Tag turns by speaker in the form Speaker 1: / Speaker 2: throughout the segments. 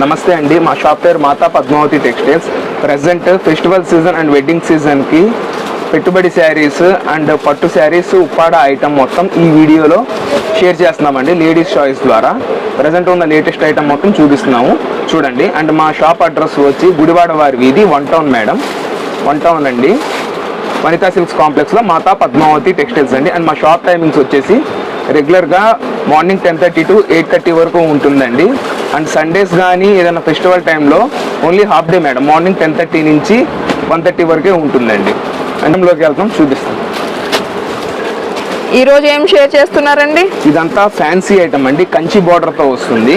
Speaker 1: నమస్తే అండి. మా షాప్ పేరు Mata Padmavati textiles. Present festival season and wedding సీజన్కి పెట్టుబడి శారీస్ అండ్ పట్టు శారీస్ ఉప్పాడ ఐటమ్ మొత్తం ఈ వీడియోలో షేర్ చేస్తున్నామండి లేడీస్ చాయిస్ ద్వారా. ప్రజెంట్ ఉన్న లేటెస్ట్ ఐటమ్ మొత్తం చూపిస్తున్నాము. చూడండి. అండ్ మా షాప్ అడ్రస్ వచ్చి గుడివాడ వారి వీధి one town madam. One town అండి. వనితా సిల్క్స్ కాంప్లెక్స్లో మాతా పద్మావతి టెక్స్టైల్స్ అండి. అండ్ మా షాప్ టైమింగ్స్ వచ్చేసి రెగ్యులర్గా morning ten thirty to eight thirty వరకు ఉంటుందండి. అండ్ సండేస్ కానీ ఏదైనా ఫెస్టివల్ టైంలో only half day madam morning ten thirty నుంచి వన్ థర్టీ వరకే ఉంటుందండి. అండంలోకి వెళ్తాం చూపిస్తాం.
Speaker 2: ఈ రోజు ఏం షేర్ చేస్తున్నారండి?
Speaker 1: ఇదంతా ఫ్యాన్సీ ఐటమ్ అండి కంచి బార్డర్తో వస్తుంది.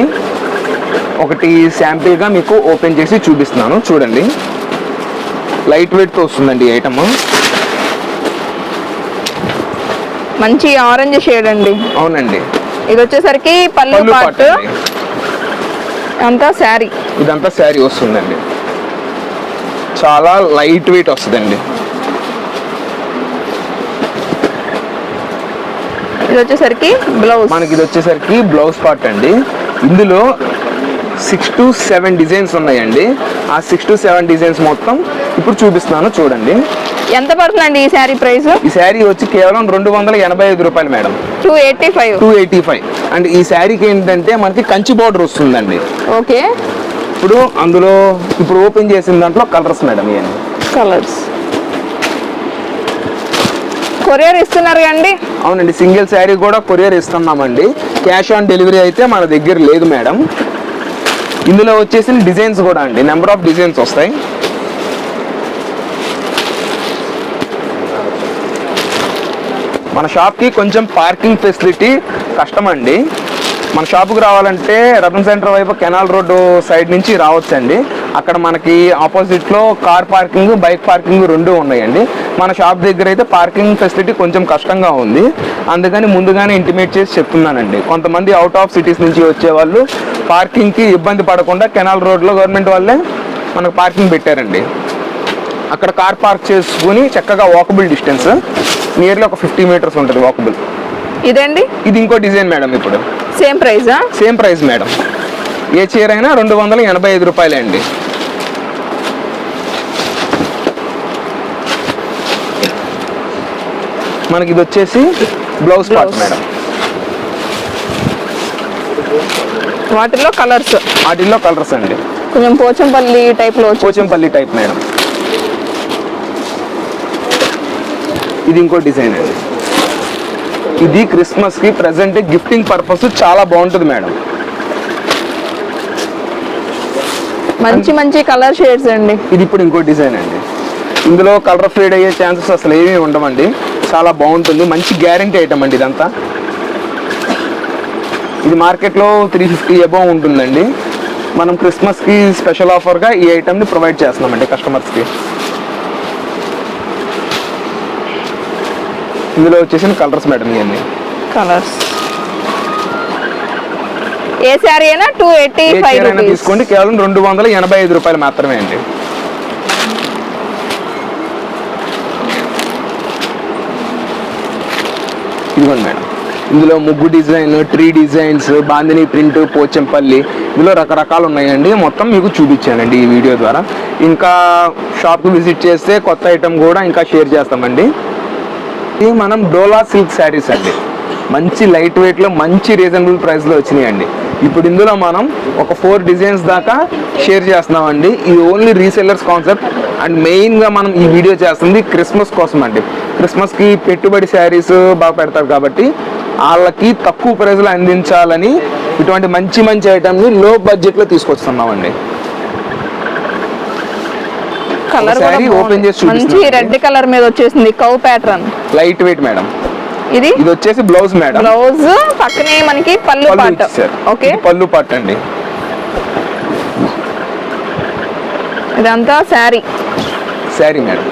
Speaker 1: ఒకటి శాంపిల్గా మీకు ఓపెన్ చేసి చూపిస్తున్నాను చూడండి. లైట్ వెయిట్తో వస్తుందండి ఈ ఐటమ్.
Speaker 2: మంచి ఆరెంజ్ షేడ్ అండి.
Speaker 1: అవునండి.
Speaker 2: ఇది వచ్చేసరికి పళ్ళు పాటు. అంతా శారీ.
Speaker 1: ఇదంతా శారీ వస్తుందండి. చాలా లైట్ వెయిట్ వస్తుందండి.
Speaker 2: ఇది వచ్చేసరికి బ్లౌజ్
Speaker 1: మనకి ఇది వచ్చేసరికి బ్లౌజ్ పార్ట్ అండి. ఇందులో సిక్స్ టు సెవెన్ డిజైన్స్ ఉన్నాయండి. ఆ సిక్స్ టు సెవెన్ డిజైన్స్ మొత్తం ఇప్పుడు చూపిస్తున్నాను చూడండి.
Speaker 2: ఎంత పడుతుందండి ఈ శారీ ప్రైస్?
Speaker 1: ఈ శారీ వచ్చి కేవలం రెండు వందల ఎనభై ఐదు రూపాయలు madam.
Speaker 2: Two eighty five
Speaker 1: two eighty five and ఈ శారీకి ఏంటంటే మనకి కంచి బార్డర్ వస్తుందండి.
Speaker 2: ఓకే.
Speaker 1: ఇప్పుడు అందులో ఇప్పుడు ఓపెన్ చేసిన దాంట్లో కలర్స్ మేడం ఇవన్నీ
Speaker 2: కలర్స్ కొరియర్ ఇస్తున్నారు అండి
Speaker 1: అవునండి సింగిల్ శారీ కూడా కొరియర్ ఇస్తున్నామండి. క్యాష్ ఆన్ డెలివరీ అయితే మన దగ్గర లేదు మేడం. ఇందులో వచ్చేసి డిజైన్స్ కూడా అండి. నెంబర్ ఆఫ్ డిజైన్స్ వస్తాయి. మన షాప్కి కొంచెం పార్కింగ్ ఫెసిలిటీ కష్టం అండి మన షాప్కి రావాలంటే రతన్ సెంటర్ వైపు కెనాల్ రోడ్డు సైడ్ నుంచి రావచ్చండి. అక్కడ మనకి ఆపోజిట్లో కార్ పార్కింగ్ బైక్ పార్కింగ్ రెండు ఉన్నాయండి. మన షాప్ దగ్గర అయితే పార్కింగ్ ఫెసిలిటీ కొంచెం కష్టంగా ఉంది. అందుకని ముందుగానే ఇంటిమేట్ చేసి చెప్తున్నానండి. కొంతమంది అవుట్ ఆఫ్ సిటీస్ నుంచి వచ్చే వాళ్ళు పార్కింగ్కి ఇబ్బంది పడకుండా కెనాల్ రోడ్లో గవర్నమెంట్ వాళ్ళే మనకు పార్కింగ్ పెట్టారండి. అక్కడ కార్ పార్క్ చేసుకుని చక్కగా వాకబుల్ డిస్టెన్స్ నియర్లీ ఒక ఫిఫ్టీ మీటర్స్ ఉంటుంది వాకబుల్
Speaker 2: ఇదండి
Speaker 1: ఇది ఇంకో డిజైన్ మేడం ఇప్పుడు.
Speaker 2: సేమ్ ప్రైజా
Speaker 1: సేమ్ ప్రైస్ మేడం ఏ చీర అయినా రెండు వందల ఎనభై ఐదు రూపాయలే అండి మనకి ఇది వచ్చేసి బ్లౌజ్ పార్ట్. మేడం
Speaker 2: వాటిలో కలర్స్
Speaker 1: వాటిల్లో కలర్స్ అండి.
Speaker 2: కొంచెం పోచంపల్లి టైప్లో
Speaker 1: పోచంపల్లి టైప్ మేడం ఇది ఇంకో డిజైన్ అండి. ఇది క్రిస్మస్కి ప్రజెంట్ గిఫ్టింగ్ పర్పస్ చాలా బాగుంటుంది మేడం.
Speaker 2: మంచి మంచి కలర్ షేడ్స్ అండి.
Speaker 1: ఇది ఇప్పుడు ఇంకో డిజైన్ అండి. ఇందులో కలర్ ఫేడ్ అయ్యే ఛాన్సెస్ అసలు ఏమీ ఉండవండి. చాలా బాగుంటుంది. మంచి గ్యారంటీ ఐటమ్ అండి ఇదంతా. ఇది మార్కెట్లో త్రీ ఫిఫ్టీ అబౌవ్ ఉంటుందండి. మనం క్రిస్మస్కి స్పెషల్ ఆఫర్గా ఈ ఐటమ్ని ప్రొవైడ్ చేస్తున్నామండి కస్టమర్స్కి ఇందులో వచ్చేసిన కలర్స్ మేడం ఇవన్నీ.
Speaker 2: కలర్స్. ఏ శారీ అయినా టూ ఎయిటీ ఫైవ్
Speaker 1: తీసుకోండి కేవలం రెండు వందల ఎనభై ఐదు రూపాయలు మాత్రమే అండి. ఇదిగోండి మేడం. ఇందులో ముగ్గు design tree designs bandhani print Pochampally ఇందులో రకరకాలు ఉన్నాయండి. మొత్తం మీకు చూపించానండి ఈ వీడియో ద్వారా. ఇంకా షాప్కి విజిట్ చేస్తే కొత్త ఐటమ్ కూడా ఇంకా షేర్ చేస్తామండి. ఇది మనం డోలా సిల్క్ శారీస్ అండి. మంచి లైట్ వెయిట్లో మంచి రీజనబుల్ ప్రైస్లో వచ్చినాయి అండి ఇప్పుడు ఇందులో మనం ఒక ఫోర్ డిజైన్స్ దాకా షేర్ చేస్తున్నామండి. ఇది ఓన్లీ రీసెల్లర్స్ కాన్సెప్ట్ అండ్ మెయిన్గా మనం ఈ వీడియో చేస్తుంది క్రిస్మస్ కోసం అండి. క్రిస్మస్కి పెట్టుబడి శారీస్ బాగా పెడతారు కాబట్టి వాళ్ళకి తక్కువ ప్రైస్లో అందించాలని ఇటువంటి మంచి మంచి ఐటమ్ని లో బడ్జెట్లో తీసుకొస్తున్నామండి.
Speaker 2: కలర్
Speaker 1: open చేసి
Speaker 2: మంచి. రెడ్ కలర్ మీద వచ్చేసింది cow pattern.
Speaker 1: Light weight madam
Speaker 2: ఇది?
Speaker 1: ఇది వచ్చేసి బ్లౌజ్ మేడం
Speaker 2: బ్లౌజ్ పక్కనే మనకి పళ్ళు పాట.
Speaker 1: ఇచ్చారు.
Speaker 2: ఓకే.
Speaker 1: పళ్ళు పాట అండి.
Speaker 2: ఇదంతా శారీ.
Speaker 1: శారీ మేడం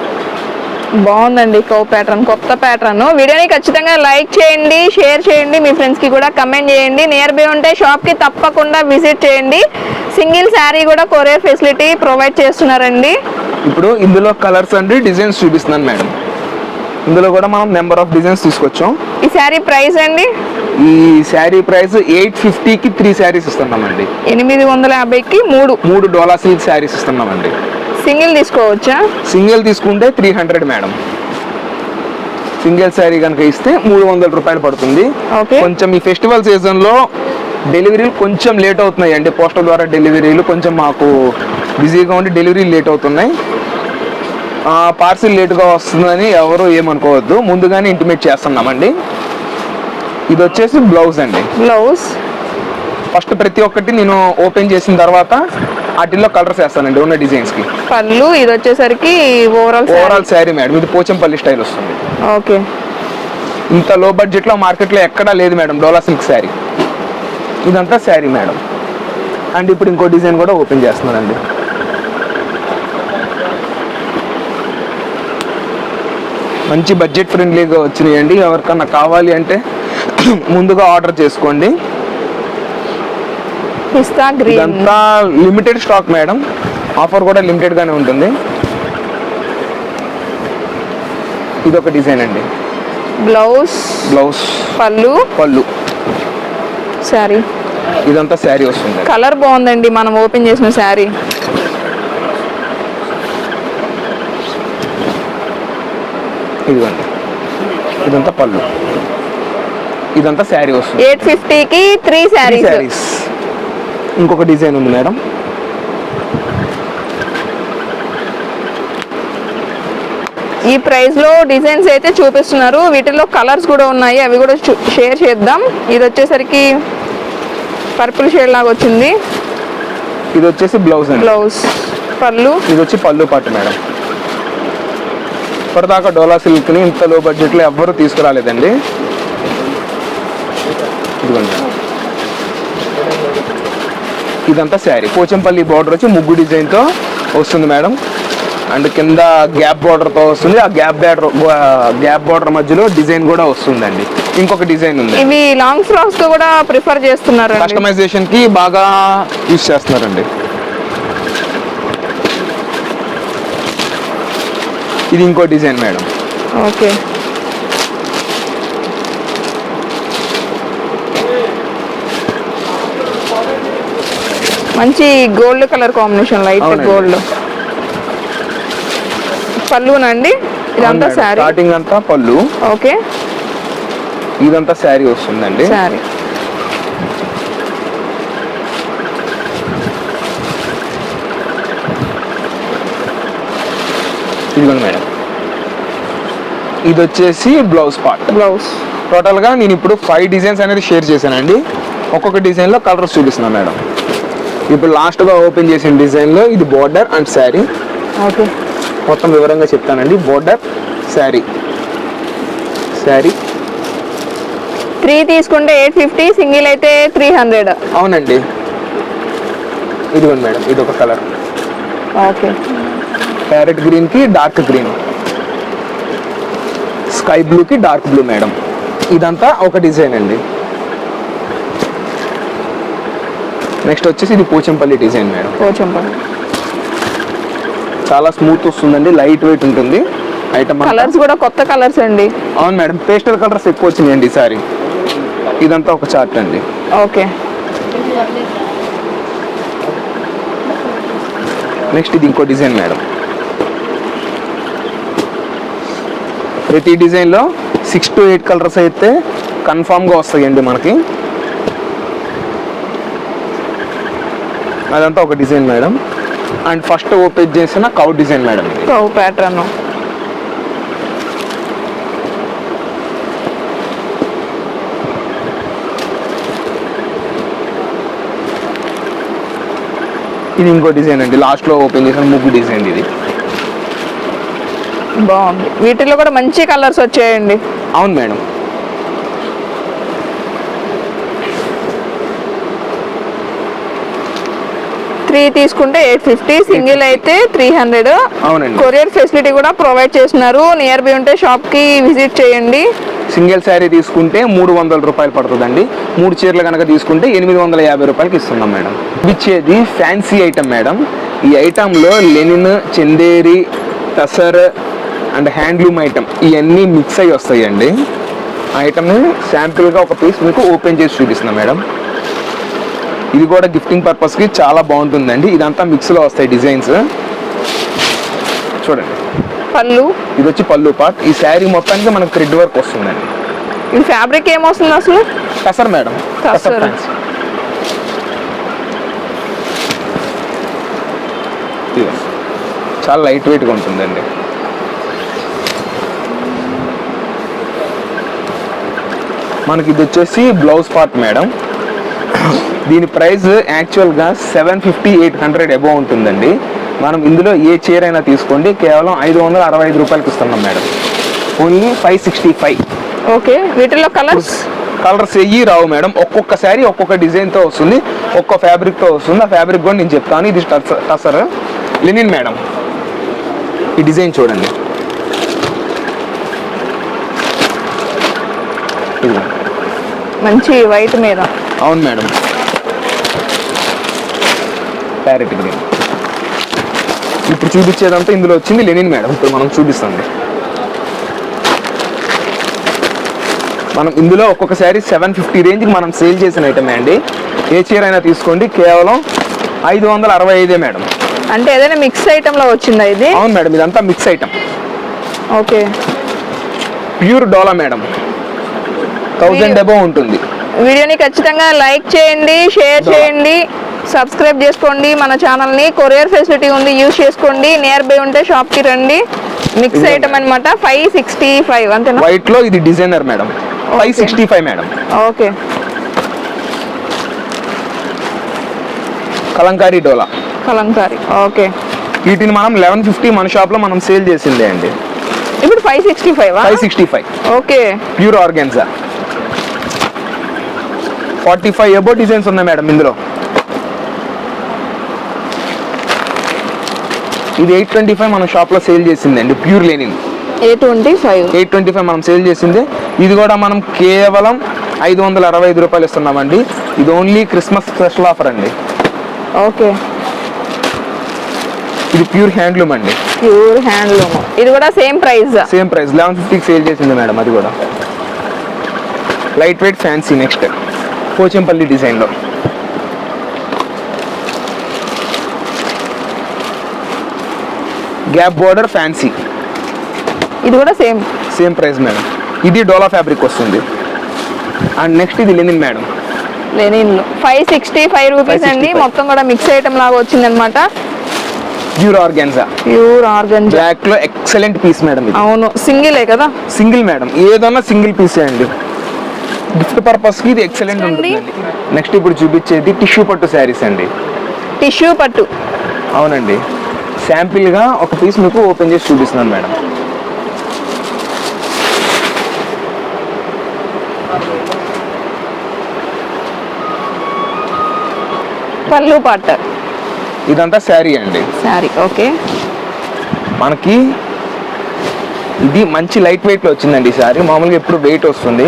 Speaker 2: బాగుందండి కౌ ప్యాటర్న్ కొత్త ప్యాటర్న్. వీడియోని ఖచ్చితంగా లైక్ చేయండి షేర్ చేయండి మీ ఫ్రెండ్స్కి కూడా కమెంట్ చేయండి. నియర్ బై ఉంటే షాప్కి తప్పకుండా విజిట్ చేయండి. సింగిల్ శారీ కూడా కొరియర్ ఫెసిలిటీ ప్రొవైడ్ చేస్తున్నారండి.
Speaker 1: ఇప్పుడు ఇందులో కలర్స్ అండి డిజైన్స్ చూపిస్తున్నాను మేడం. ఇందులో కూడా మనం నెంబర్ ఆఫ్ డిజైన్స్ తీసుకొచ్చాం.
Speaker 2: ఈ శారీ ప్రైస్ అండి?
Speaker 1: ఈ శారీ ప్రైస్ ఎయిట్ ఫిఫ్టీకి త్రీ శారీస్ ఇస్తున్నామండి.
Speaker 2: ఎనిమిది వందల యాభైకి మూడు.
Speaker 1: మూడు డోలా సిల్క్ శారీస్ ఇస్తున్నామండి.
Speaker 2: సింగిల్ తీసుకోవచ్చా?
Speaker 1: సింగిల్ తీసుకుంటే three hundred madam. Single sari కనుక ఇస్తే మూడు వందల రూపాయలు పడుతుంది.
Speaker 2: ఓకే.
Speaker 1: కొంచెం ఈ ఫెస్టివల్ సీజన్లో డెలివరీలు కొంచెం లేట్ అవుతున్నాయి అండి. పోస్టల్ ద్వారా డెలివరీలు కొంచెం మాకు బిజీగా ఉండి డెలివరీ లేట్ అవుతున్నాయి. పార్సిల్ లేట్గా వస్తుందని ఎవరు ఏమనుకోవద్దు. ముందుగానే ఇంటిమేట్ చేస్తున్నామండి. ఇది వచ్చేసి బ్లౌజ్ అండి.
Speaker 2: బ్లౌజ్?
Speaker 1: ఫస్ట్ ప్రతి ఒక్కటి నేను ఓపెన్ చేసిన తర్వాత వాటిల్లో కలర్స్ వేస్తానండి ఉన్న డిజైన్స్కి.
Speaker 2: పళ్ళు ఇది వచ్చేసరికి ఓవరాల్
Speaker 1: ఓవరాల్ శారీ మేడం. ఇది పోచంపల్లి స్టైల్ వస్తుంది.
Speaker 2: ఓకే.
Speaker 1: ఇంత లో బడ్జెట్లో మార్కెట్లో ఎక్కడా లేదు మేడం డోలా సిల్క్ శారీ. ఇదంతా శారీ మేడం. అండ్ ఇప్పుడు ఇంకో డిజైన్ కూడా ఓపెన్ చేస్తున్నానండి. మంచి బడ్జెట్ ఫ్రెండ్లీగా వచ్చినాయండి. ఎవరికన్నా కావాలి అంటే ముందుగా ఆర్డర్ చేసుకోండి. ఇదంతా లిమిటెడ్ స్టాక్ మేడం. ఆఫర్ కూడా లిమిటెడ్గానే ఉంటుంది. ఇది ఒక డిజైన్ అండి.
Speaker 2: Blouse
Speaker 1: blouse.
Speaker 2: పళ్ళు.
Speaker 1: పళ్ళు.
Speaker 2: శారీ.
Speaker 1: ఇదంతా శారీ వస్తుంది
Speaker 2: కలర్ బాగుందండి మనం ఓపెన్ చేసిన శారీ.
Speaker 1: ఇదిగోండి. ఇదంతా పళ్ళు. ఇదంతా శారీ వస్తుంది.
Speaker 2: ఎయిట్ ఫిఫ్టీకి త్రీ శారీస్
Speaker 1: శారీస్ ఇంకొక డిజైన్ ఉంది మేడం.
Speaker 2: ఈ ప్రైస్లో డిజైన్స్ అయితే చూపిస్తున్నారు. వీటిలో కలర్స్ కూడా ఉన్నాయి. అవి కూడా షేర్ చేద్దాం. ఇది వచ్చేసరికి పర్పుల్ షేడ్ లాగా వచ్చింది.
Speaker 1: ఇది వచ్చేసి బ్లౌజ్ అండి.
Speaker 2: బ్లౌజ్ పళ్ళు.
Speaker 1: ఇది వచ్చి పళ్ళు పట్టు మేడం. ఇప్పటిదాకా డోలా సిల్క్ని ఇంత లో బడ్జెట్లో ఎవ్వరూ తీసుకురాలేదండి. ఇదిగోండి. ఇదంతా శారీ. పోచంపల్లి బార్డర్ వచ్చి ముగ్గు డిజైన్తో వస్తుంది మేడం. అండ్ కింద గ్యాప్ బార్డర్తో వస్తుంది. ఆ గ్యాప్ బార్డర్ గ్యాప్ బార్డర్ మధ్యలో డిజైన్ కూడా వస్తుందండి. ఇంకొక డిజైన్ ఉంది.
Speaker 2: ఇవి లాంగ్ ఫ్రాక్స్తో కూడా ప్రిఫర్ చేస్తున్నారు
Speaker 1: కస్టమైజేషన్కి బాగా యూస్ చేస్తున్నారండి. ఇది ఇంకో డిజైన్ మేడం.
Speaker 2: ఓకే. మంచి gold colour combination light. Gold. పళ్ళునండి? ఇదంతా శారీ?
Speaker 1: స్టార్టింగ్ అంతా పళ్ళు.
Speaker 2: ఓకే.
Speaker 1: ఇదంతా శారీ వస్తుందండి.
Speaker 2: శారీ.
Speaker 1: ఇదిగోండి మేడం. ఇది వచ్చేసి బ్లౌజ్ పార్ట్.
Speaker 2: బ్లౌజ్.
Speaker 1: టోటల్గా నేను ఇప్పుడు ఫైవ్ డిజైన్స్ అనేది షేర్ చేశానండి. ఒక్కొక్క డిజైన్లో కలర్స్ చూపిస్తున్నాను మేడం. ఇప్పుడు లాస్ట్గా ఓపెన్ చేసిన డిజైన్లో ఇది బోర్డర్ అండ్ శారీ.
Speaker 2: ఓకే.
Speaker 1: మొత్తం వివరంగా చెప్తానండి. బోర్డర్ శారీ శారీ
Speaker 2: త్రీ తీసుకుంటే ఎయిట్ ఫిఫ్టీ సింగిల్ అయితే త్రీ హండ్రెడ్
Speaker 1: అవునండి. ఇదిగోండి మేడం ఇది ఒక కలర్
Speaker 2: ఓకే
Speaker 1: ప్యారెట్ గ్రీన్కి డార్క్ గ్రీన్ స్కై బ్లూకి డార్క్ బ్లూ మేడం. ఇదంతా ఒక డిజైన్ అండి. నెక్స్ట్ వచ్చేసి ఇది పోచంపల్లి డిజైన్ మేడం.
Speaker 2: కొంచెం
Speaker 1: చాలా స్మూత్ వస్తుందండి లైట్ వెయిట్ ఉంటుంది. ఐటమ్
Speaker 2: కలర్స్ కూడా కొత్త కలర్స్ అండి.
Speaker 1: అవును మేడం పేస్టల్ కలర్స్ ఎక్కువ వచ్చినాయండి ఈసారి ఇదంతా ఒక చార్ట్ అండి.
Speaker 2: ఓకే.
Speaker 1: నెక్స్ట్ ఇది ఇంకో డిజైన్ మేడం. ప్రతి డిజైన్లో సిక్స్ టు ఎయిట్ కలర్స్ అయితే కన్ఫామ్గా వస్తాయండి మనకి. అదంతా ఒక design madam. And first open చేసిన cow design madam
Speaker 2: cow pattern.
Speaker 1: ఇది ఇంకో డిజైన్ అండి. లాస్ట్లో ఓపెన్ చేసిన ముగ్గు డిజైన్ ఇది.
Speaker 2: బాగుంది. వీటిలో కూడా మంచి కలర్స్ వచ్చాయండి.
Speaker 1: అవును మేడం.
Speaker 2: త్రీ తీసుకుంటే ఎయిట్ ఫిఫ్టీ సింగిల్ అయితే త్రీ హండ్రెడ్.
Speaker 1: అవునండి.
Speaker 2: కొరియర్ ఫెసిలిటీ కూడా ప్రొవైడ్ చేస్తున్నారు. నియర్ బై ఉంటే షాప్కి విజిట్ చేయండి.
Speaker 1: సింగిల్ శారీ తీసుకుంటే మూడు వందల రూపాయలు పడుతుందండి. మూడు చీరలు కనుక తీసుకుంటే ఎనిమిది వందల యాభై రూపాయలకి ఇస్తున్నాం మేడం. ఇచ్చేది ఫ్యాన్సీ ఐటమ్ మేడం. ఈ ఐటెంలో linen Chanderi tussar and handloom item ఇవన్నీ మిక్స్ అయ్యి వస్తాయండి. ఆ ఐటమ్ని శాంపిల్గా ఒక పీస్ మీకు ఓపెన్ చేసి చూపిస్తున్నాం మేడం. ఇది కూడా గిఫ్టింగ్ పర్పస్కి చాలా బాగుంటుందండి. ఇదంతా మిక్స్లో వస్తాయి డిజైన్స్ చూడండి.
Speaker 2: పళ్ళు.
Speaker 1: ఇది వచ్చి పళ్ళు పార్ట్ ఈ శారీ మొత్తానికి మనకు థ్రెడ్ వర్క్ వస్తుందండి.
Speaker 2: ఈ ఫ్యాబ్రిక్ ఏమొస్తుంది అసలు?
Speaker 1: టసర్ మేడం. ఇది. చాలా లైట్ వెయిట్గా ఉంటుందండి. మనకి ఇది వచ్చేసి బ్లౌజ్ పార్ట్ మేడం. దీని ప్రైస్ యాక్చువల్గా seven fifty eight hundred above ఉంటుందండి. మనం ఇందులో ఏ చీర అయినా తీసుకోండి. కేవలం ఐదు వందల అరవై ఐదు రూపాయలకి ఇస్తున్నాం madam. Only five sixty five.
Speaker 2: Okay వీటిలో కలర్స్?
Speaker 1: కలర్స్ ఎయ్యి రావు మేడం. ఒక్కొక్క శారీ ఒక్కొక్క డిజైన్తో వస్తుంది. ఒక్కో ఫ్యాబ్రిక్తో వస్తుంది. ఆ ఫ్యాబ్రిక్ కూడా నేను చెప్తాను. ఇది టసర్ లినిన్ మేడం. ఈ డిజైన్ చూడండి.
Speaker 2: మంచి వైట్ మీద.
Speaker 1: అవును మేడం. ప్యారెట్ గ్రీన్ ఇప్పుడు చూపించేదంతా ఇందులో వచ్చింది లెనిన్ మేడం. ఇప్పుడు మనం చూపిస్తుంది మనం ఇందులో ఒక్కొక్క శారీ సెవెన్ ఫిఫ్టీ రేంజ్కి మనం సేల్ చేసిన ఐటమే అండి? ఏ చీర అయినా తీసుకోండి. కేవలం ఐదు వందల అరవై ఐదే మేడం.
Speaker 2: అంటే ఏదైనా మిక్స్ ఐటమ్లో వచ్చిందా ఇది?
Speaker 1: అవును మేడం ఇదంతా mix item
Speaker 2: okay.
Speaker 1: Pure dola madam. Thousand above ఉంటుంది.
Speaker 2: వీడియోని ఖచ్చితంగా లైక్ చేయండి షేర్ చేయండి సబ్స్క్రైబ్ చేసుకోండి. మన ఛానల్ని కొరియర్ ఫెసిలిటీ ఉంది యూజ్ చేసుకోండి. నియర్ బై ఉంటే షాప్కి రండి. మిక్స్ ఐటమ్ అనమాట ఫైవ్ సిక్స్టీ ఫైవ్ అంతేనా?
Speaker 1: వైట్లో ఇది designer madam. Five sixty five madam.
Speaker 2: Okay
Speaker 1: kalamkari dola.
Speaker 2: Kalamkari okay
Speaker 1: వీటిని మనం లెవెన్ ఫిఫ్టీ మన షాప్లో మనం సేల్ చేసిందే అండి.
Speaker 2: ఇప్పుడు five sixty five
Speaker 1: five sixty five
Speaker 2: okay
Speaker 1: pure organza forty five above designs ఉన్నాయి మేడం ఇందులో. ఇది ఎయిట్ ట్వంటీ ఫైవ్ మన షాప్లో సేల్ చేసిందండి ప్యూర్ లెనిన్.
Speaker 2: ఏ twenty five.
Speaker 1: Eight twenty five మనం సేల్ చేసింది. ఇది కూడా మనం కేవలం ఐదు వందల అరవై ఐదు రూపాయలు ఇస్తున్నామండి. ఇది ఓన్లీ క్రిస్మస్ స్పెషల్ ఆఫర్ అండి.
Speaker 2: ఓకే.
Speaker 1: ఇది ప్యూర్ హ్యాండ్లూమ్ అండి.
Speaker 2: Pure handloom. ఇది కూడా same price.
Speaker 1: Same price. Eleven ఫిఫ్టీకి సేల్ చేసింది మేడం అది కూడా. Light weight fancy next. Pochampally డిజైన్లో. Gap border fancy.
Speaker 2: ఇది కూడా సేమ్.
Speaker 1: Same price madam. ఇది డోలా ఫ్యాబ్రిక్ వస్తుంది. అండ్ నెక్స్ట్ ఇది లెనిన్ మేడం.
Speaker 2: లెనిన్లో. ఫైవ్ సిక్స్టీ ఫైవ్ రూపీస్ అండి.
Speaker 1: 565.
Speaker 2: మొత్తం కూడా మిక్స్ ఐటమ్ లాగా వచ్చిందనమాట
Speaker 1: ప్యూర్ ఆర్గాన్జా.
Speaker 2: ప్యూర్ ఆర్గంజా
Speaker 1: బ్లాక్లో ఎక్సలెంట్ పీస్ మేడం ఇది.
Speaker 2: అవును. సింగిలే కదా?
Speaker 1: Single madam. ఏదన్నా సింగిల్ పీసే అండి. గిఫ్ట్ పర్పస్కి ఇది ఎక్సలెంట్. ఉంటుంది నెక్స్ట్ ఇప్పుడు చూపించేది టిష్యూ పట్టు శారీస్ అండి.
Speaker 2: టిష్యూ పట్టు.
Speaker 1: అవునండి. శాంపిల్గా ఒక పీస్ మీకు ఓపెన్ చేసి చూపిస్తున్నాను మేడం.
Speaker 2: పళ్ళు పట్ట
Speaker 1: ఇదంతా శారీ అండి.
Speaker 2: Sorry okay.
Speaker 1: మనకి ఇది మంచి లైట్ వెయిట్లో వచ్చిందండి ఈ శారీ. మామూలుగా ఎప్పుడు వెయిట్ వస్తుంది.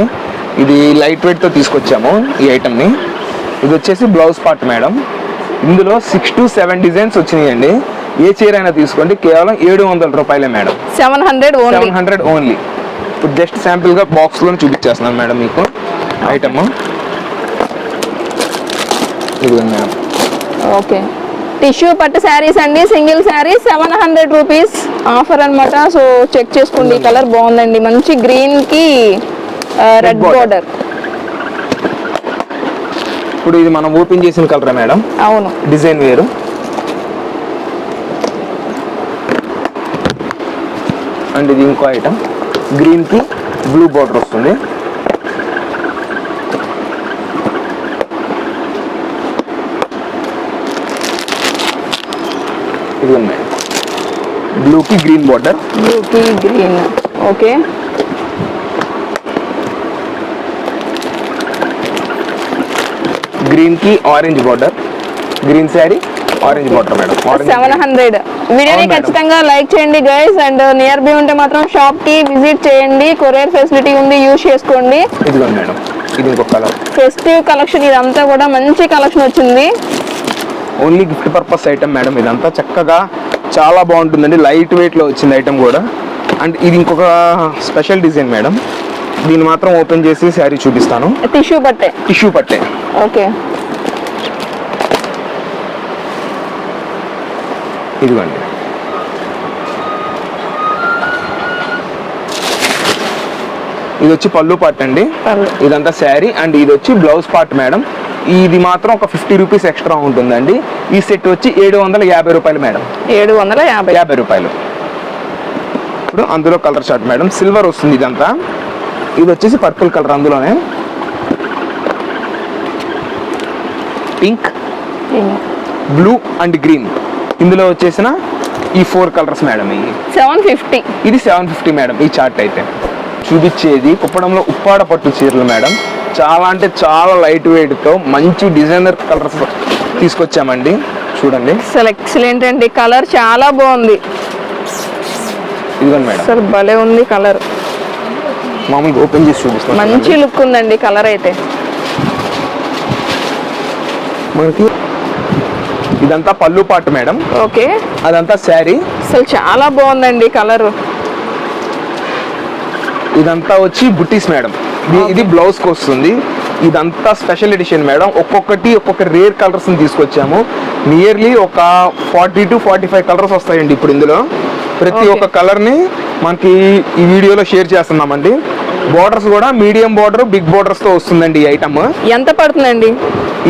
Speaker 1: ఇది లైట్ వెయిట్తో తీసుకొచ్చాము ఈ ఐటమ్ని. ఇది వచ్చేసి బ్లౌజ్ పార్ట్ మేడం ఇందులో సిక్స్ టు సెవెన్ డిజైన్స్ వచ్చినాయండి. ఏ చీర అయినా తీసుకోండి. కేవలం ఏడు వందల రూపాయలే madam
Speaker 2: seven hundred
Speaker 1: seven hundred only ఇప్పుడు జస్ట్ శాంపిల్గా బాక్స్లో చూపించేస్తున్నాను మేడం మీకు ఐటమ్ ఇదిగోండి మేడం
Speaker 2: ఓకే టిష్యూ పట్టు శారీస్ అండి. Single sari seven hundred rupees offer అన్నమాట. సో చెక్ చేసుకోండి. కలర్ బాగుందండి. మంచి గ్రీన్కి రెడ్
Speaker 1: border.
Speaker 2: బోర్డర్
Speaker 1: ఇప్పుడు ఇది మనం ఓపెన్ చేసిన కలర్ మేడం
Speaker 2: అవును.
Speaker 1: డిజైన్ వేరు. అండ్ ఇది ఇంకో ఐటమ్ గ్రీన్కి బ్లూ బార్డర్ వస్తుంది. ఇది ఉన్నాయి. బ్లూకి గ్రీన్ బార్డర్
Speaker 2: బ్లూకి గ్రీన్ ఓకే
Speaker 1: గ్రీన్కి orange border green sari orange border madam.
Speaker 2: Seven hundred వీడియోని. ఖచ్చితంగా లైక్ చేయండి గైస్ అండ్ నియర్ బై ఉంటే మాత్రం షాప్కి విజిట్ చేయండి. కొరియర్ ఫెసిలిటీ ఉంది యూజ్ చేసుకోండి.
Speaker 1: ఇదిగోండి మేడం ఇది ఇంకొక కలర్
Speaker 2: ఫెస్టివ్ కలెక్షన్ ఇదంతా కూడా మంచి కలెక్షన్ వచ్చింది.
Speaker 1: Only gift purpose item madam ఇదంతా. చక్కగా చాలా బాగుంటుందండి. లైట్ వెయిట్లో వచ్చింది ఐటమ్ కూడా. అండ్ ఇది ఇంకొక స్పెషల్ డిజైన్ మేడం. దీన్ని మాత్రం ఓపెన్ చేసి శారీ చూపిస్తాను.
Speaker 2: టిష్యూ బట్టే
Speaker 1: టిష్యూ పట్టే.
Speaker 2: ఓకే.
Speaker 1: ఇదిగోండి. ఇది వచ్చి పళ్ళు పార్ట్ అండి. ఇదంతా శారీ అండ్ ఇది వచ్చి బ్లౌజ్ పార్ట్ మేడం. ఇది మాత్రం ఒక ఫిఫ్టీ రూపీస్ ఎక్స్ట్రా ఉంటుందండి. ఈ సెట్ వచ్చి ఏడు వందల యాభై రూపాయలు మేడం.
Speaker 2: ఏడు వందల యాభై.
Speaker 1: యాభై రూపాయలు. ఇప్పుడు అందులో కలర్ షార్ట్ మేడం. సిల్వర్ వస్తుంది ఇదంతా. ఇది వచ్చేసి పర్పుల్ కలర్ అందులోనే. Pink blue and green. ఇందులో వచ్చేసిన ఈ ఫోర్ కలర్స్ మేడం ఇవి.
Speaker 2: Seven fifty.
Speaker 1: ఇది సెవెన్ ఫిఫ్టీ మేడం ఈ చార్ట్ అయితే. చూపించేది కుప్పడంలో ఉప్పాడ పట్టు చీరలు మేడం. చాలా అంటే చాలా లైట్ వెయిట్తో మంచి డిజైనర్ కలర్స్ తీసుకొచ్చామండి. చూడండి.
Speaker 2: అసలు ఎక్సలెంట్ అండి. కలర్ చాలా బాగుంది.
Speaker 1: ఇదిగోండి మేడం.
Speaker 2: అసలు భలే ఉంది కలర్.
Speaker 1: మామూలుగా ఓపెన్ చేసి చూపిస్తాం.
Speaker 2: మంచి లుక్ ఉందండి కలర్ అయితే.
Speaker 1: మనకి ఇదంతా పళ్ళు పాటు మేడం.
Speaker 2: ఓకే.
Speaker 1: అదంతా శారీ.
Speaker 2: అసలు చాలా బాగుందండి కలర్
Speaker 1: ఇదంతా వచ్చి బుట్టీస్ మేడం. ఇది- ఇది బ్లౌజ్కి వస్తుంది. ఇదంతా స్పెషల్ ఎడిషన్ మేడం. ఒక్కొక్కటి ఒక్కొక్క రేర్ కలర్స్ తీసుకొచ్చాము. నియర్లీ ఒక forty to forty five colours వస్తాయండి ఇప్పుడు ఇందులో. ప్రతి. ఒక్క కలర్ని మనకి ఈ వీడియోలో షేర్ చేస్తున్నామండి. బోర్డర్స్ కూడా మీడియం బోర్డర్ బిగ్ బోర్డర్స్తో వస్తుందండి ఈ ఐటమ్
Speaker 2: ఎంత పడుతుందండి?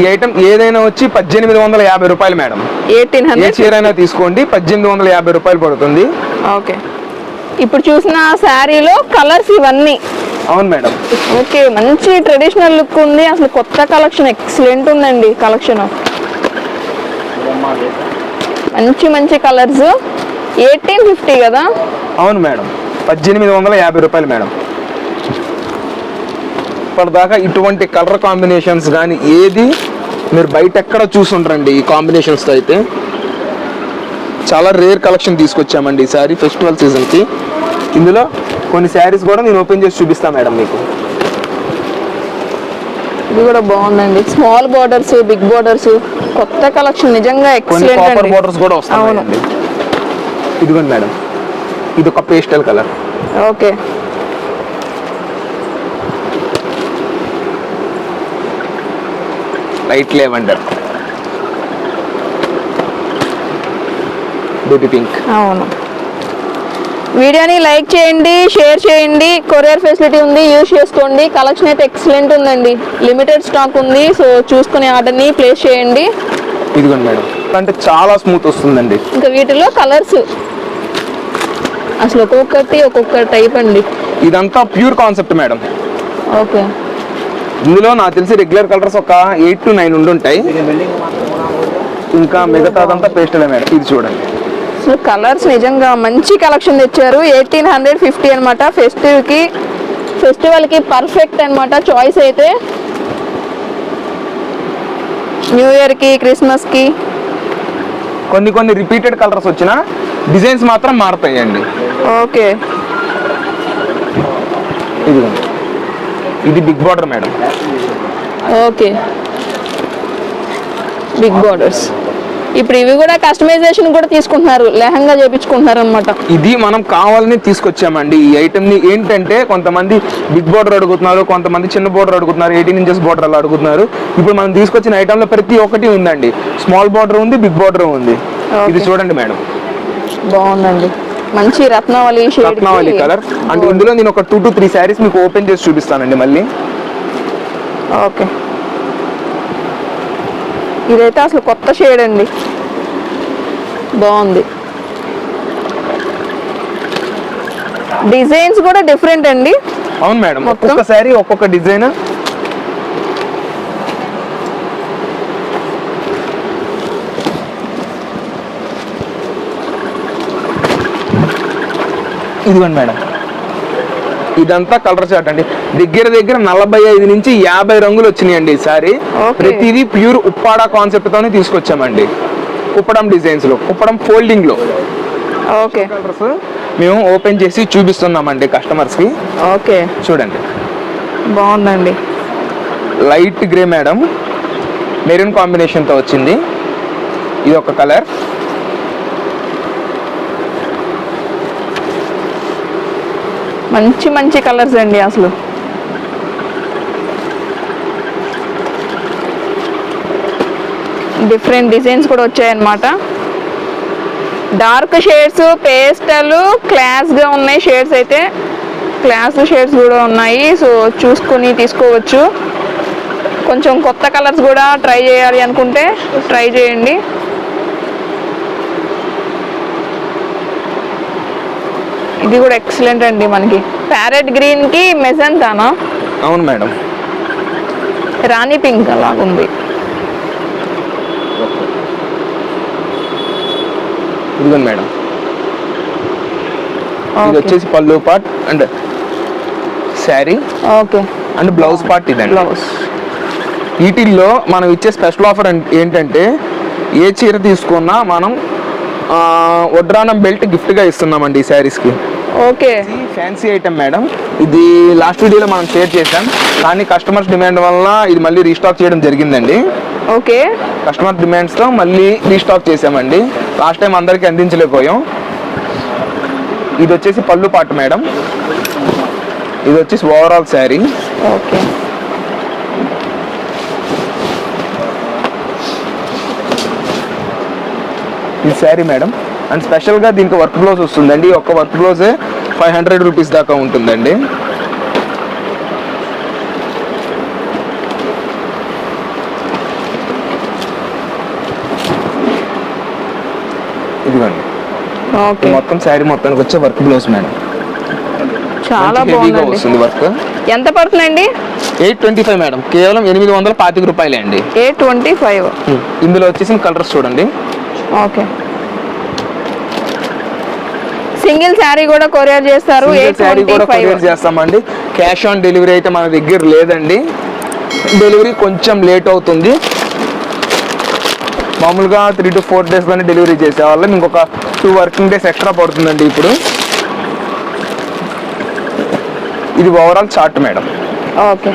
Speaker 1: ఈ ఐటమ్ ఏదైనా వచ్చి పద్దెనిమిది వందల యాభై రూపాయలు మేడం.
Speaker 2: ఎయిటీన్
Speaker 1: ఏ
Speaker 2: హండ్రెడ్
Speaker 1: చీర అయినా తీసుకోండి పద్దెనిమిది వందల యాభై రూపాయలు పడుతుంది.
Speaker 2: ఓకే. ఇప్పుడు చూసిన శారీలో కలర్స్ ఇవన్నీ.
Speaker 1: అవును మేడం.
Speaker 2: ఓకే మంచి ట్రెడిషనల్ లుక్ ఉంది. అసలు కొత్త కలెక్షన్ ఎక్సలెంట్ ఉందండి కలెక్షన్ మంచి మంచి కలర్స్ ఎయిటీన్ ఫిఫ్టీ కదా?
Speaker 1: అవును మేడం. పద్దెనిమిది వందల యాభై రూపాయలు మేడం. ఇప్పటిదాకా ఇటువంటి కలర్ కాంబినేషన్స్ కానీ ఏది మీరు బయట ఎక్కడ చూసుంటారండి ఈ కాంబినేషన్స్తో అయితే? చాలా రేర్ కలెక్షన్ తీసుకొచ్చామండి ఈసారి ఫెస్టివల్ సీజన్కి. ఇందులో కొన్ని శారీస్ కూడా నేను ఓపెన్ చేసి చూపిస్తాను మేడం మీకు.
Speaker 2: ఇది కూడా బాగుందండి. స్మాల్ బోర్డర్స్ బిగ్ బోర్డర్స్ కొత్త కలెక్షన్ నిజంగా ఎక్సలెంట్
Speaker 1: బోర్డర్స్ కూడా వస్తాయండి ఇదిగోండి మేడం. ఇది ఒక pastel colour
Speaker 2: okay.
Speaker 1: Light lavender. Baby pink
Speaker 2: అవును. వీడియోని లైక్ చేయండి షేర్ చేయండి. కొరియర్ ఫెసిలిటీ ఉంది యూజ్ చేసుకోండి. కలెక్షన్ అయితే ఎక్సలెంట్ ఉందండి. లిమిటెడ్ స్టాక్ ఉంది సో చూసుకునే ఆర్డర్ని ప్లేస్ చేయండి.
Speaker 1: ఇదిగోండి మేడం. అంటే చాలా స్మూత్ వస్తుందండి.
Speaker 2: ఇంకా వీటిలో కలర్స్ అసలు ఒక్కొక్కటి ఒక్కొక్క టైప్ అండి.
Speaker 1: ఇదంతా ప్యూర్ కాన్సెప్ట్ మేడం.
Speaker 2: ఓకే
Speaker 1: ఇందులో నాకు తెలిసి రెగ్యులర్ కలర్స్ ఒక ఎయిట్ టు నైన్ ఉండుంటాయి. ఇంకా మిగతాదంతా పేస్టలే మేడం. ఇది చూడండి.
Speaker 2: అసలు కలర్స్ నిజంగా మంచి కలెక్షన్ తెచ్చారు. ఎయిటీన్ హండ్రెడ్ ఫిఫ్టీ అనమాట ఫెస్టివ్కి ఫెస్టివల్కి పర్ఫెక్ట్ అనమాట చాయిస్ అయితే. న్యూ ఇయర్కి క్రిస్మస్కి
Speaker 1: కొన్ని కొన్ని రిపీటెడ్ కలర్స్ వచ్చిన డిజైన్స్ మాత్రం మారుతాయండి.
Speaker 2: ఓకే
Speaker 1: ఇదిగోండి. ఇది big border madam.
Speaker 2: Okay. Big borders. ఇప్పుడు ఇవి కూడా కస్టమైజేషన్ కూడా తీసుకుంటున్నారు. లెహంగా చేపించుకుంటున్నారు అనమాట
Speaker 1: ఇది మనం కావాలని తీసుకొచ్చామండి. ఈ ఐటమ్ని ఏంటంటే కొంతమంది బిగ్ బోర్డర్ అడుగుతున్నారు కొంతమంది చిన్న బోర్డర్ అడుగుతున్నారు ఎయిటీన్ ఇంచెస్ బోర్డర్ అలా అడుగుతున్నారు. ఇప్పుడు మనం తీసుకొచ్చిన ఐటమ్లో ప్రతి ఒక్కటి ఉందండి. స్మాల్ బోర్డర్ ఉంది బిగ్ బోర్డర్ ఉంది. ఇది చూడండి మేడం.
Speaker 2: బాగుందండి. మంచి రత్నావళి షేడ్
Speaker 1: రత్నావళి కలర్. అండ్ ఇందులో నేను ఒక టూ టు త్రీ శారీస్ మీకు ఓపెన్ చేసి చూపిస్తానండి మళ్ళీ.
Speaker 2: ఓకే. ఇదైతే అసలు కొత్త షేడ్ అండి. బాగుంది. డిజైన్స్ కూడా డిఫరెంట్ అండి.
Speaker 1: అవును మేడం? ఒక్కొక్క శారీ ఒక్కొక్క డిజైన్. ఇదిగోండి మేడం. ఇదంతా కలర్ చార్ట్ అండి. దగ్గర దగ్గర నలభై ఐదు నుంచి యాభై రంగులు వచ్చినాయండి ఈసారి. ప్రతిదీ ప్యూర్ ఉప్పాడా కాన్సెప్ట్ తోనే తీసుకొచ్చామండి. కుప్పడం డిజైన్స్లో కుప్పడం ఫోల్డింగ్లో.
Speaker 2: ఓకే.
Speaker 1: కలర్స్ మేము ఓపెన్ చేసి చూపిస్తున్నామండి కస్టమర్స్కి.
Speaker 2: ఓకే.
Speaker 1: చూడండి.
Speaker 2: బాగుందండి.
Speaker 1: లైట్ గ్రే మేడం మెరూన్ కాంబినేషన్తో వచ్చింది. ఇది ఒక కలర్
Speaker 2: మంచి మంచి కలర్స్ అండి అసలు. డిఫరెంట్ డిజైన్స్ కూడా వచ్చాయన్నమాట. డార్క్ షేడ్స్ పేస్టల్ క్లాస్గా ఉన్నాయి షేడ్స్ అయితే. క్లాస్ షేడ్స్ కూడా ఉన్నాయి సో చూసుకొని తీసుకోవచ్చు. కొంచెం కొత్త కలర్స్ కూడా ట్రై చేయాలి అనుకుంటే ట్రై చేయండి. ఇది కూడా ఎక్సలెంట్ అండి మనకి. ప్యారెట్ గ్రీన్కి మెజంతానా
Speaker 1: అవును మేడం.
Speaker 2: రాణి పింక్ అలాగుంది.
Speaker 1: ఇదిగోండి మేడం. ఇది వచ్చేసి పళ్ళు part and sari.
Speaker 2: Okay.
Speaker 1: And blouse part ఇదండి.
Speaker 2: బ్లౌజ్.
Speaker 1: వీటిల్లో మనం ఇచ్చే స్పెషల్ ఆఫర్ ఏంటంటే ఏ చీర తీసుకున్నా మనం వడ్రానం బెల్ట్ గిఫ్ట్గా ఇస్తున్నామండి ఈ శారీస్కి.
Speaker 2: ఓకే.
Speaker 1: ఫ్యాన్సీ ఐటమ్ మేడం ఇది లాస్ట్ వీడియోలో మనం షేర్ చేసాం కానీ కస్టమర్స్ డిమాండ్ వల్ల ఇది మళ్ళీ రీస్టాక్ చేయడం జరిగిందండి.
Speaker 2: ఓకే.
Speaker 1: కస్టమర్ డిమాండ్స్తో మళ్ళీ రీస్టాక్ చేసామండి లాస్ట్ టైం అందరికీ అందించలేకపోయాం. ఇది వచ్చేసి పళ్ళు పాటు మేడం ఇది వచ్చేసి ఓవరాల్ శారీ
Speaker 2: ఓకే.
Speaker 1: ఇది శారీ మేడం అండ్ స్పెషల్గా దీనికి వర్క్ బ్లౌజ్ వస్తుందండి. ఒక్క వర్క్ బ్లౌజే ఫైవ్ హండ్రెడ్ రూపీస్ దాకా ఉంటుందండి. ఇదిగోండి. మొత్తం శారీ మొత్తానికి వచ్చే వర్క్ బ్లౌజ్ మేడం
Speaker 2: చాలా
Speaker 1: హెవీగా వస్తుంది వర్క్
Speaker 2: ఎంత పడుతుందండి?
Speaker 1: ఎయిట్ ట్వంటీ ఫైవ్ మేడం కేవలం ఎనిమిది వందల పాతిక రూపాయలే అండి.
Speaker 2: ఏ ట్వంటీ ఫైవ్
Speaker 1: ఇందులో వచ్చేసిన కలర్స్ చూడండి.
Speaker 2: ఓకే. సింగిల్ శారీ కూడా కొరియర్ చేస్తారు
Speaker 1: శారీ కూడా కొరియర్ చేస్తామండి. క్యాష్ ఆన్ డెలివరీ అయితే మన దగ్గర లేదండి. డెలివరీ కొంచెం లేట్ అవుతుంది. మామూలుగా త్రీ టు ఫోర్ డేస్ కానీ డెలివరీ చేసేవాళ్ళం. ఇంకొక టూ వర్కింగ్ డేస్ ఎక్స్ట్రా పడుతుందండి ఇప్పుడు. ఇది ఓవరాల్ చార్ట్ మేడం
Speaker 2: ఓకే